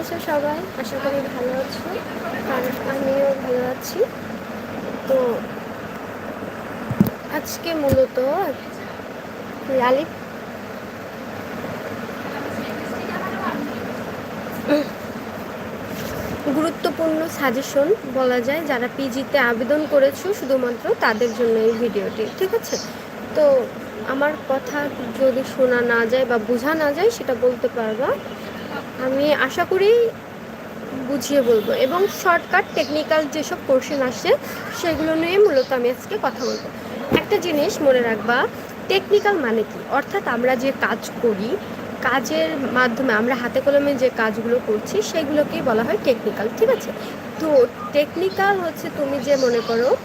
আছো সবাই? আশা করি ভালো আছো। আমিও ভালো আছি। তো আজকে মূলত গুরুত্বপূর্ণ সাজেশন বলা যায়। যারা পিজিতে আবেদন করেছ শুধুমাত্র তাদের জন্য এই ভিডিওটি, ঠিক আছে? তো আমার কথা যদি শোনা না যায় বা বোঝা না যায় সেটা বলতে পারবা। আমি আশা করি বুঝিয়ে বলব। এবং শর্টকাট টেকনিক্যাল যেসব কোশ্চেন আসে, সেগুলো নিয়ে মূলত আমি আজকে কথা বলব। একটা জিনিস মনে রাখবা টেকনিক্যাল মানে কি? অর্থাৎ আমরা যে কাজ করি, কাজের মাধ্যমে আমরা হাতে কলমে যে কাজগুলো করছি, সেগুলোকেই বলা হয় টেকনিক্যাল ঠিক আছে? তো টেকনিক্যাল হচ্ছে তুমি যে মনে করো,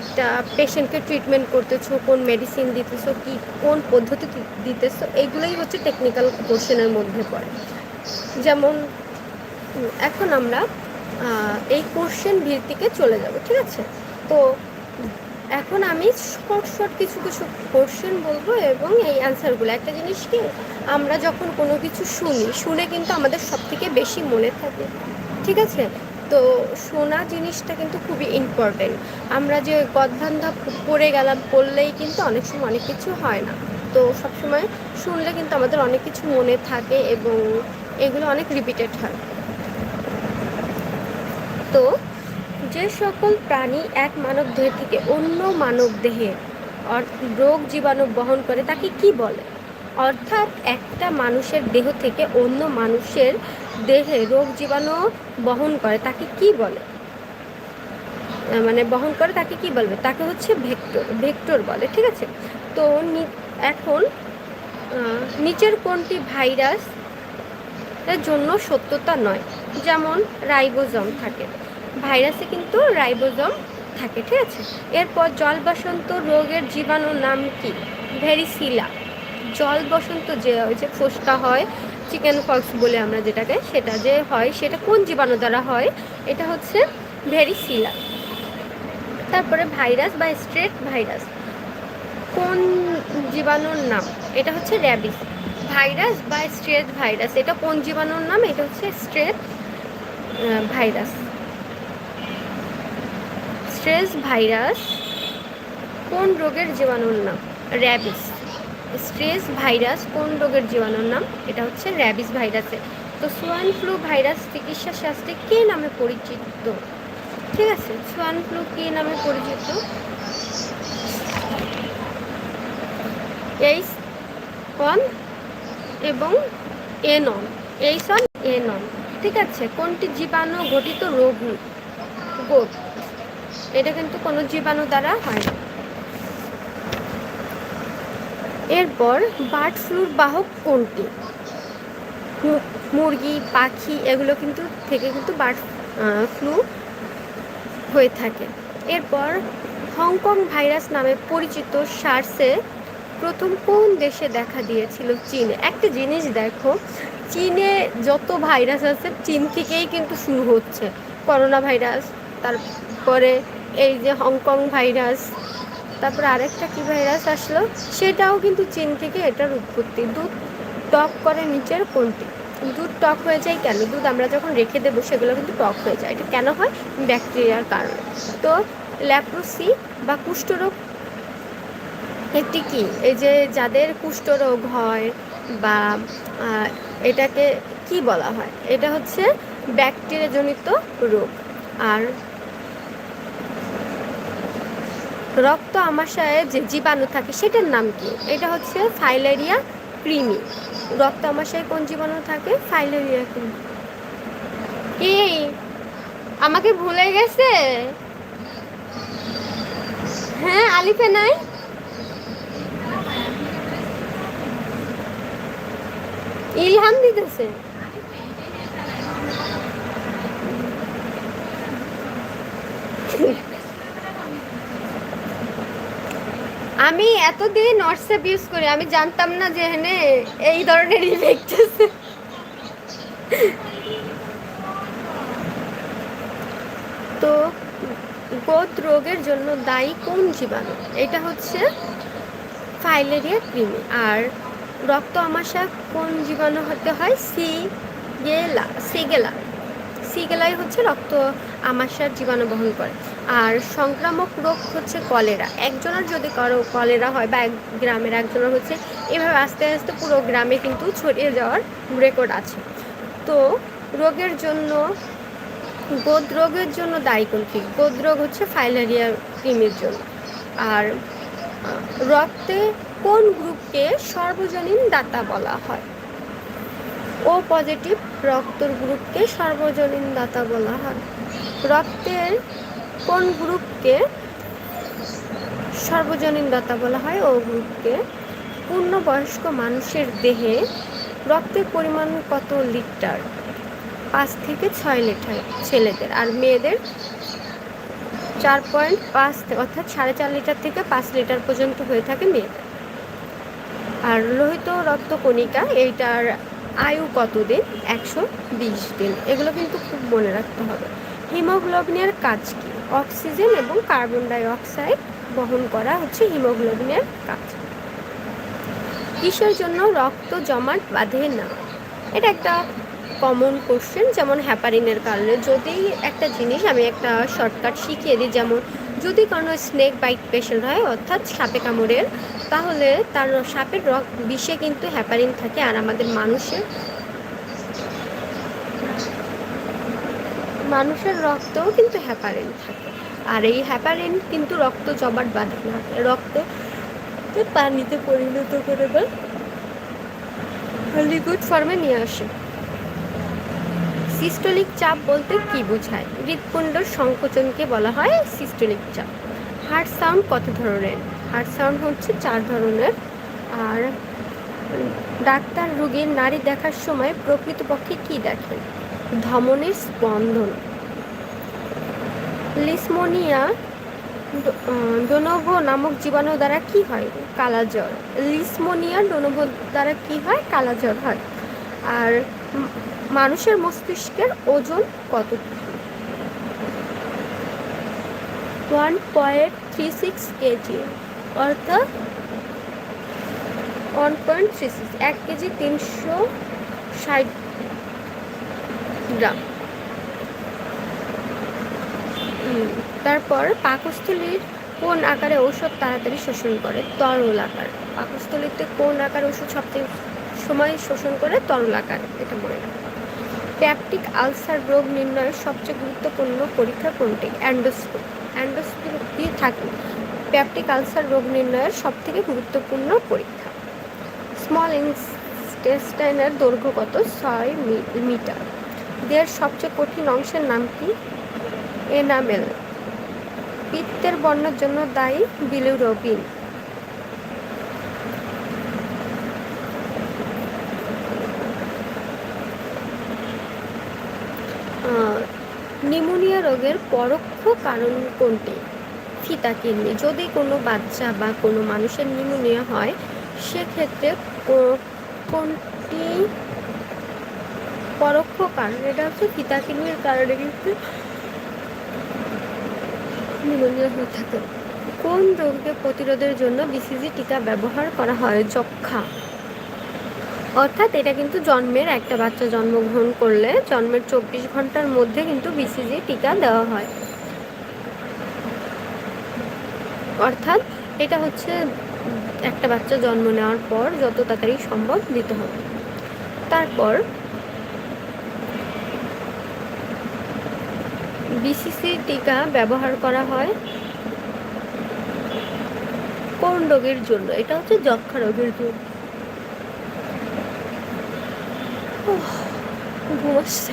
একটা পেশেন্টকে ট্রিটমেন্ট করতেছো, কোন মেডিসিন দিতেছো, কি, কোন পদ্ধতি দিতেছো এইগুলোই হচ্ছে টেকনিক্যাল কোশ্চেনের মধ্যে পড়ে। যেমন এখন আমরা এই কোশ্চেন ভিত্তিকে চলে যাব, ঠিক আছে? তো, এখন আমি শর্ট শর্ট কিছু কিছু কোশ্চেন বলব এবং এই অ্যান্সারগুলো একটা জিনিস কি, আমরা যখন কোনো কিছু শুনি, শুনে কিন্তু আমাদের সব থেকে বেশি মনে থাকে, ঠিক আছে? তো, শোনা জিনিসটা কিন্তু খুবই ইম্পর্টেন্ট আমরা যে গদবান্ধা পড়ে গেলাম, পড়লেই কিন্তু অনেক সময় অনেক কিছু হয় না। তো, সবসময় শুনলে কিন্তু আমাদের অনেক কিছু মনে থাকে এবং এগুলো অনেক রিপিটেড হয়। তো যে সকল প্রাণী এক মানব দেহ থেকে অন্য মানব দেহে রোগ জীবাণু বহন করে, তাকে কি বলে? অর্থাৎ একটা মানুষের দেহ থেকে অন্য মানুষের দেহে রোগ জীবাণু বহন করে, তাকে কি বলে? মানে বহন করে, তাকে কি বলবে? তাকে হচ্ছে ভেক্টর ভেক্টর বলে, ঠিক আছে? তো এখন নিচের কোনটি ভাইরাস এর জন্য সত্যতা নয়। যেমন রাইবোজম থাকে। ভাইরাসে কিন্তু রাইবোজম থাকে, ঠিক আছে? এরপর জল বসন্ত রোগের জীবাণুর নাম কি? ভেরিসিলা। জল বসন্ত যে যে ফোসকা হয়, চিকেন ফক্স বলে আমরা যেটাকে, সেটা যে হয়, সেটা কোন জীবাণু দ্বারা হয়? এটা হচ্ছে ভেরিসিলা। তারপরে ভাইরাস বা স্ট্রেট ভাইরাস। কোন জীবাণুর নাম? এটা হচ্ছে র্যাবিস। ভাইরাস বা স্ট্রেট ভাইরাস, এটা কোন জীবাণুর নাম? এটা হচ্ছে স্ট্রেট ভাইরাস। স্ট্রেস ভাইরাস কোন রোগের জীবাণুর নাম? র্যাবিস। স্ট্রেস ভাইরাস কোন রোগের জীবাণুর নাম? এটা হচ্ছে র্যাবিস ভাইরাসের তো সোয়াইন ফ্লু ভাইরাস চিকিৎসা শাস্ত্রে কে নামে পরিচিত? ঠিক আছে সোয়াইন ফ্লু কে নামে পরিচিত? এইচ ওয়ান এবং এনন এইচ ওয়ান এনন ঠিক আছে, কোনটি জীবাণু ঘটিত রোগ? রোগ এটা কিন্তু কোনো জীবাণু দ্বারা হয় না। এরপর বার্ড ফ্লুর বাহক কোনটি? মুরগি, পাখি, এগুলো কিন্তু থেকে কিন্তু বার্ড ফ্লু হয়ে থাকে। এরপর হংকং ভাইরাস নামে পরিচিত সার্সে প্রথম কোন দেশে দেখা দিয়েছিল? চীনে। একটা জিনিস দেখো, চীনে যত ভাইরাস আছে, চীন থেকেই কিন্তু শুরু হচ্ছে। করোনা ভাইরাস, তারপরে এই যে হংকং ভাইরাস, তারপরে আরেকটা কী ভাইরাস আসলো? সেটাও কিন্তু চীন থেকে এটার উৎপত্তি। দুধ টক করে নিচের কোনটি? দুধ টক হয়ে যায় কেন? দুধ আমরা যখন রেখে দেবো, সেগুলো কিন্তু টক হয়ে যায়। এটা কেন হয়? ব্যাকটেরিয়ার কারণে। তো ল্যাপ্রোসি বা কুষ্ঠরোগ একটি কি? এই যে যাদের কুষ্ঠরোগ হয় বা এটাকে কি বলা হয়? এটা হচ্ছে ব্যাকটেরিয়াজনিত রোগ। আর রক্ত আমাশয়ে যে জীবাণু থাকে সেটার নাম কি? এটা হচ্ছে ফাইলেরিয়া ক্রিমি। রক্ত আমাশয়ে কোন জীবাণু থাকে? ফাইলেরিয়া ক্রিমি। কি? আমাকে ভুলে গেছে? হ্যাঁ আলিফে নাই? ইলহাম দিতেছে। আমি এতদিন হোয়াটসঅ্যাপ ইউজ করি, আমি জানতাম না যে এখানে এই ধরনের ইফেক্ট আছে। তো গোদ রোগের জন্য দায়ী কোন জীবাণু? এটা হচ্ছে ফাইলেরিয়া ক্রিমি আর রক্ত আমাশা কোন জীবাণু হতে হয়? সি গেলা সিগেলা সিগেলাই হচ্ছে রক্ত আমাশার জীবাণু বহন করে। আর সংক্রামক রোগ হচ্ছে কলেরা। একজনের যদি কারও কলেরা হয় বা এক গ্রামের একজনের হচ্ছে, এভাবে আস্তে আস্তে পুরো গ্রামে কিন্তু ছড়িয়ে যাওয়ার রেকর্ড আছে। তো রোগের জন্য গোদ রোগের জন্য দায়ী কোনটি? গোদ রোগ হচ্ছে ফাইলেরিয়া ক্রিমের জন্য। আর রক্তে কোন গ্রুপকে সর্বজনীন দাতা বলা হয়? ও পজিটিভ, রক্তর গ্রুপকে সর্বজনীন দাতা বলা হয়। রক্তের কোন গ্রুপকে সর্বজনীন দাতা বলা হয়? ও গ্রুপকে পূর্ণবয়স্ক মানুষের দেহে রক্তের পরিমাণ কত লিটার? পাঁচ থেকে ছয় লিটার ছেলেদের। আর মেয়েদের? চার পয়েন্ট পাঁচ অর্থাৎ সাড়ে চার লিটার থেকে পাঁচ লিটার পর্যন্ত হয়ে থাকে মেয়েদের আর লোহিত রক্তকণিকা এইটার আয়ু কতদিন একশো বিশ দিন। এগুলো কিন্তু খুব মনে রাখতে হবে। হিমোগ্লোবিনের কাজ কি? অক্সিজেন এবং কার্বন ডাই অক্সাইড বহন করা হচ্ছে হিমোগ্লোবিনের কাজ। কিসের জন্য রক্ত জমাট বাঁধে না? এটা একটা কমন কোশ্চেন যেমন হ্যাপারিনের কারণে। যদি একটা জিনিস আমি একটা শর্টকাট শিখিয়ে দিই, যেমন যদি কোনো স্নেক বাইট পেশেন্ট হয়, অর্থাৎ সাপে কামড়ের, তাহলে তার সাপের রক বিষে কিন্তু হ্যাপারিন থাকে আর আমাদের মানুষের। মানুষের রক্তও কিন্তু হ্যাপারিন থাকে। আর এই হ্যাপারিন কিন্তু রক্ত জমাট বাঁধে না। রক্ত পানিতে পরিণত করে বা লিকুইড ফর্মে নিয়ে আসে। সিস্টোলিক চাপ বলতে কি বোঝায়? হৃৎপিণ্ডর সংকোচনকে বলা হয় সিস্টোলিক চাপ। হার্ট সাউন্ড কত ধরনের? হার্ট সাউন্ড হচ্ছে চার ধরনের। আর ডাক্তার রোগীর নারী দেখার সময় প্রকৃতপক্ষে কি দেখেন? ধমনের স্পন্দন। লিসমোনিয়া ডোনোভো নামক জীবাণু দ্বারা কি হয়? কালাজ্বর লিসমোনিয়া ডোনোভো দ্বারা কি হয়? কালাজ্বর হয়। আর মানুষের মস্তিষ্কের ওজন কত? One point three six KG অর্থাৎ ওয়ান পয়েন্ট থ্রি সিক্স এক কেজি তিনশো ষাট গ্রাম। তারপর পাকস্থলীর কোন আকারে ঔষধ তাড়াতাড়ি শোষণ করে? তরল আকার। পাকস্থলীতে কোন আকার ওষুধ সবচেয়ে সময় শোষণ করে? তরল আকার, এটা মনে রাখবে প্যাপটিক আলসার রোগ নির্ণয়ের সবচেয়ে গুরুত্বপূর্ণ পরীক্ষা কোনটি? অ্যান্ডোস্কোপ অ্যান্ডোস্কোপি থাকে। প্যাপটিক আলসার রোগ নির্ণয়ের সবথেকে গুরুত্বপূর্ণ পরীক্ষা। স্মল ইনস্টেস্টাইনের দৈর্ঘ্য কত? ছয় মিটার। দেহের সবচেয়ে কঠিন অংশের নাম কি? এনামেল। পিত্তের বর্ণের জন্য দায়ী বিলিরুবিন নিউমোনিয়া রোগের পরোক্ষ কারণ কোনটি? ফিতা কিডনি। যদি কোনো বাচ্চা বা কোনো মানুষের নিউমোনিয়া হয়, সেক্ষেত্রে কোনটি পরোক্ষ কারণ? এটা হচ্ছে ফিতা কিডনির কারণে কিন্তু নিউমোনিয়া হয়ে থাকে। কোন রোগকে প্রতিরোধের জন্য বিসিজি টিকা ব্যবহার করা হয়? যক্ষা অর্থাৎ এটা কিন্তু জন্মের একটা বাচ্চা জন্মগ্রহণ করলে জন্মের চব্বিশ ঘণ্টার মধ্যে কিন্তু বিসিজি টিকা দেওয়া হয়। অর্থাৎ এটা হচ্ছে একটা বাচ্চা জন্ম নেওয়ার পর যত তাড়াতাড়ি সম্ভব দিতে হবে। তারপর বিসিসি টিকা ব্যবহার করা হয় কোন রোগের জন্য? এটা হচ্ছে যক্ষা রোগের জন্য। ঘুমাচ্ছে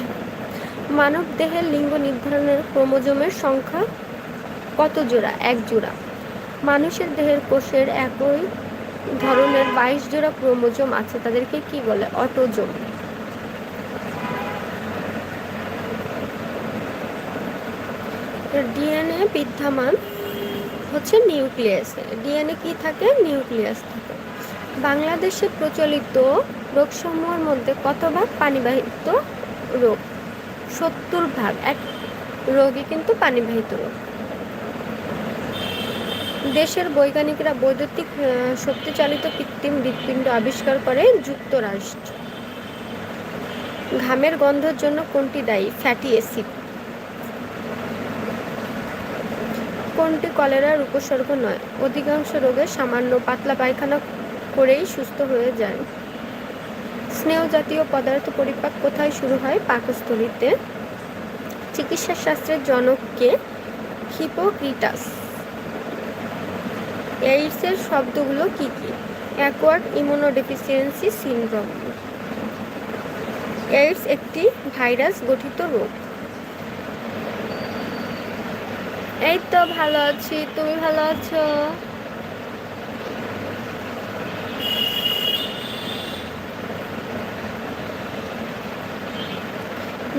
মানব দেহের লিঙ্গ নির্ধারণের ক্রোমোজোমের সংখ্যা কত জোড়া? এক জোড়া। মানুষের দেহের কোষের একই ধরনের বাইশ জোড়া ক্রোমোজোম আছে, তাদেরকে কি বলে? অটোজোম। ডিএনএ বিদ্যমান হচ্ছে নিউক্লিয়াসে। ডিএনএ কি থাকে? নিউক্লিয়াস থাকে। বাংলাদেশে প্রচলিত রোগসমূহের মধ্যে কত ভাগ পানিবাহিত রোগ? সত্তর ভাগ, এক রোগই কিন্তু পানিবাহিত রোগ। দেশের বৈজ্ঞানিকরা বৈদ্যুতিক শক্তিচালিত কৃত্রিম হৃৎপিণ্ড আবিষ্কার করে যুক্তরাষ্ট্র। ঘামের গন্ধের জন্য কোনটি দায়ী? Fatty acid. কোনটি কলেরার উপসর্গ নয়? অধিকাংশ রোগে সামান্য পাতলা পায়খানা করেই সুস্থ হয়ে যায়। স্নেহ জাতীয় পদার্থ পরিপাক কোথায় শুরু হয়? পাকস্থলিতে। চিকিৎসা শাস্ত্রের জনককে হিপোক্রিটাস। এইডসের শব্দগুলো কি কি? Acquired immunodeficiency syndrome. এইডস একটি ভাইরাস গঠিত রোগ। এই তো ভালো আছি। তুমি ভালো আছো?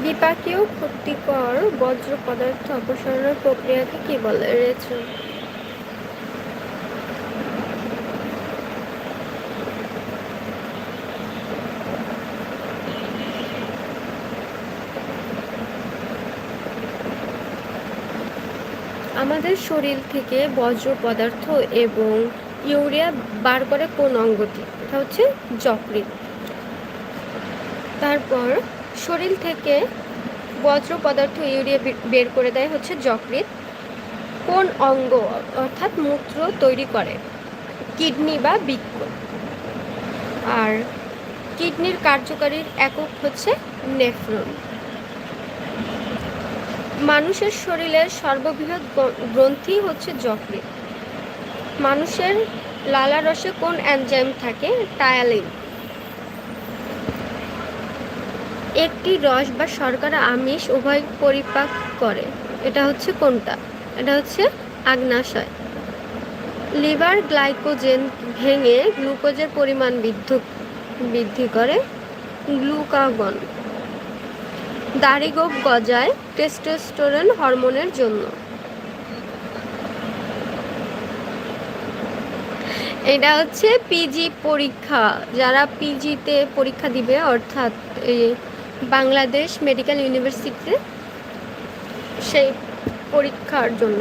বিপাকীয় ক্ষতিকর বজ্র পদার্থ অপসারণের প্রক্রিয়াকে কি বলে? রয়েছে। আমাদের শরীর থেকে বজ্র পদার্থ এবং ইউরিয়া বার করে কোন অঙ্গটি এটা হচ্ছে যকৃৎ। তারপর শরীর থেকে বজ্র পদার্থ ইউরিয়া বের করে দেয় হচ্ছে যকৃৎ। কোন অঙ্গ অর্থাৎ মূত্র তৈরি করে? কিডনি বা বৃক্ষ আর কিডনির কার্যকারীর একক হচ্ছে নেফ্রন। মানুষের শরীরের সর্ববৃহৎ গ্রন্থি হচ্ছে যকৃৎ। মানুষের লালা রসে কোন এনজাইম থাকে? টায়ালিন। একটি রস বা শর্করা আমিষ উভয় পরিপাক করে। এটা হচ্ছে কোনটা? এটা হচ্ছে আগ্নাশয়। লিভার গ্লাইকোজেন ভেঙে গ্লুকোজের পরিমাণ বৃদ্ধ, বৃদ্ধি করে গ্লুকাগন। দাড়িগোপ গজায় টেস্টোস্টেরন হরমোনের জন্য। এটা হচ্ছে পিজি পরীক্ষা। যারা পিজিতে পরীক্ষা দিবে, অর্থাৎ বাংলাদেশ মেডিকেল ইউনিভার্সিটিতে সেই পরীক্ষার জন্য।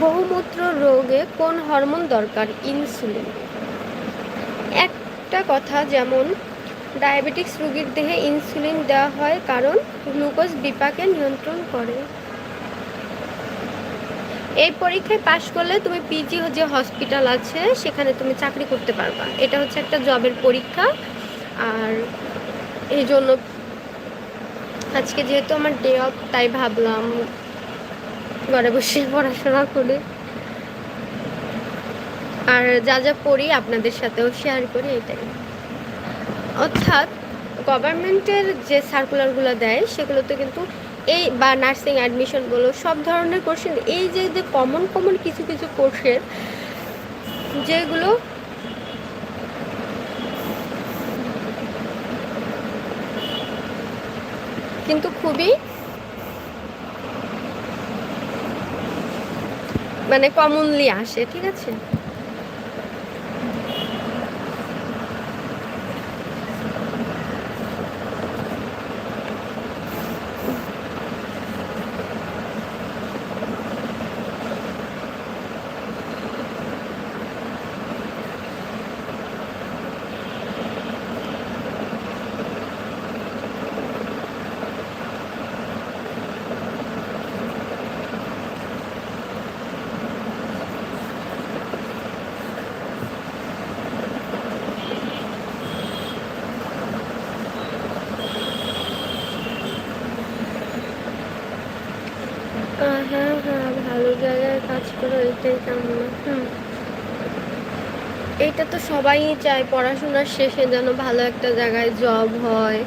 বহুমূত্র রোগে কোন হরমোন দরকার? ইনসুলিন। একটা কথা যেমন ডায়াবেটিক্স রোগীর দেহে ইনসুলিন দেওয়া হয় কারণ গ্লুকোজ বিপাকে নিয়ন্ত্রণ করে। এই পরীক্ষায় পাশ করলে তুমি পিজি যে হসপিটাল আছে, সেখানে তুমি চাকরি করতে পারবা। এটা হচ্ছে একটা জবের পরীক্ষা। আর এই জন্য আজকে যেহেতু আমার ডে অফ তাই ভাবলাম ঘরে বসে পড়াশোনা করে। আর যা যা পড়ি আপনাদের সাথেও শেয়ার করি, এটাই। অর্থাৎ গভর্নমেন্টের যে সার্কুলারগুলো দেয়, সেগুলোতে কিন্তু এই বা নার্সিং অ্যাডমিশন বলো, সব ধরনের কোর্সের এই যে যে কমন কমন কিছু কিছু কোর্সের যেগুলো কিন্তু খুবই মানে কমনলি আসে, ঠিক আছে হ্যাঁ হ্যাঁ ভালো জায়গায় কাজ কামনা হুম। তো সবাই চায়, পড়াশোনার শেষে যেন ভালো একটা জায়গায় জব হয়।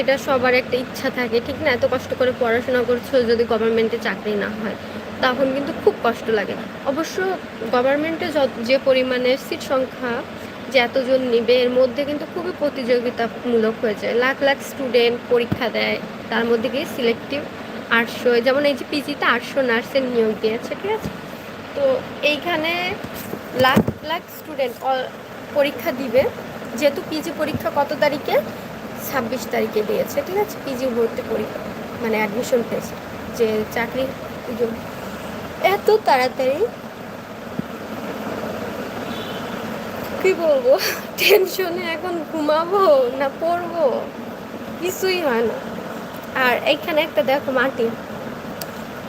এটা সবার একটা ইচ্ছা থাকে, ঠিক না? এত কষ্ট করে পড়াশোনা করছ যদি গভর্নমেন্টে চাকরি না হয়, তখন কিন্তু খুব কষ্ট লাগে। অবশ্য গভর্নমেন্টে যে পরিমাণে সিট সংখ্যা যে এতজন নিবে, এর মধ্যে কিন্তু খুবই প্রতিযোগিতামূলক হয়ে যায়। লাখ লাখ স্টুডেন্ট পরীক্ষা দেয়, তার মধ্যে গিয়ে সিলেক্টিভ আটশো, যেমন এই যে পিজিতে আটশো নার্সের নিয়োগ দিয়েছে, ঠিক আছে? তো এইখানে লাখ লাখ স্টুডেন্ট পরীক্ষা দিবে। যেহেতু পিজি পরীক্ষা কত তারিখে? ছাব্বিশ তারিখে দিয়েছে, ঠিক আছে? পিজি ভর্তি পরীক্ষা মানে অ্যাডমিশন টেস্ট যে চাকরি এত তাড়াতাড়ি? কি বলব? টেনশনে এখন ঘুমাবো না পড়ব? কিছুই হয় না। আর এইখানে একটা দেখো মাটি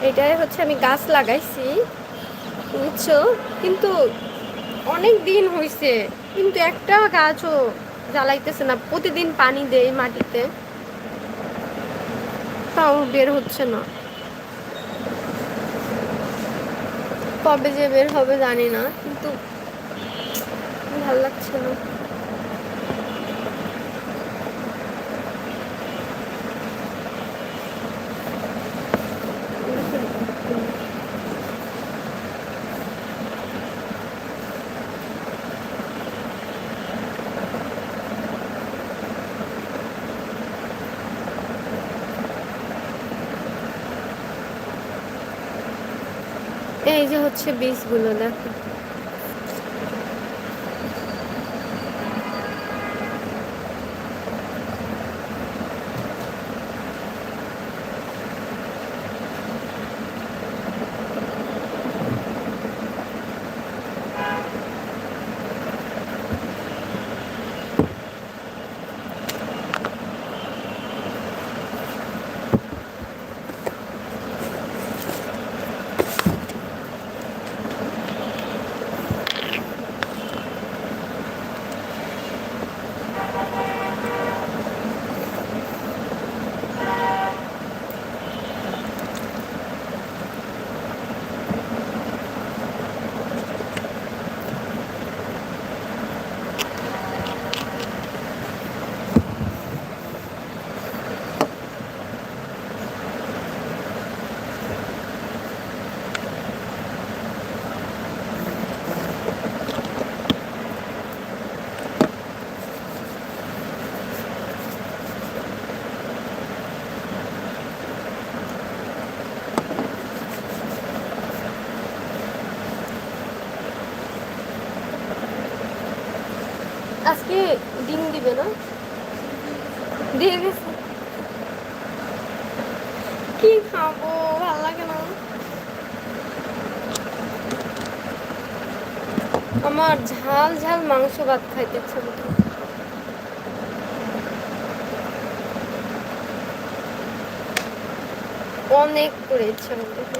এটাই হচ্ছে আমি গাছ লাগাইছি। বুঝছ? কিন্তু অনেক দিন হয়েছে কিন্তু একটা গাছও জ্বালাইতেছে না। প্রতিদিন পানি দেয় মাটিতে। তাও বের হচ্ছে না। কবে যে বের হবে জানি না, কিন্তু ভালো লাগছে না। যে হচ্ছে বীজগুলো দেখো আজকে ডিম দিবে না দিয়ে গেছে কি খাব ভালো লাগে না আমার ঝাল ঝাল মাংস ভাত খাইতে ইচ্ছা। অনেক করে ইচ্ছা করতেছে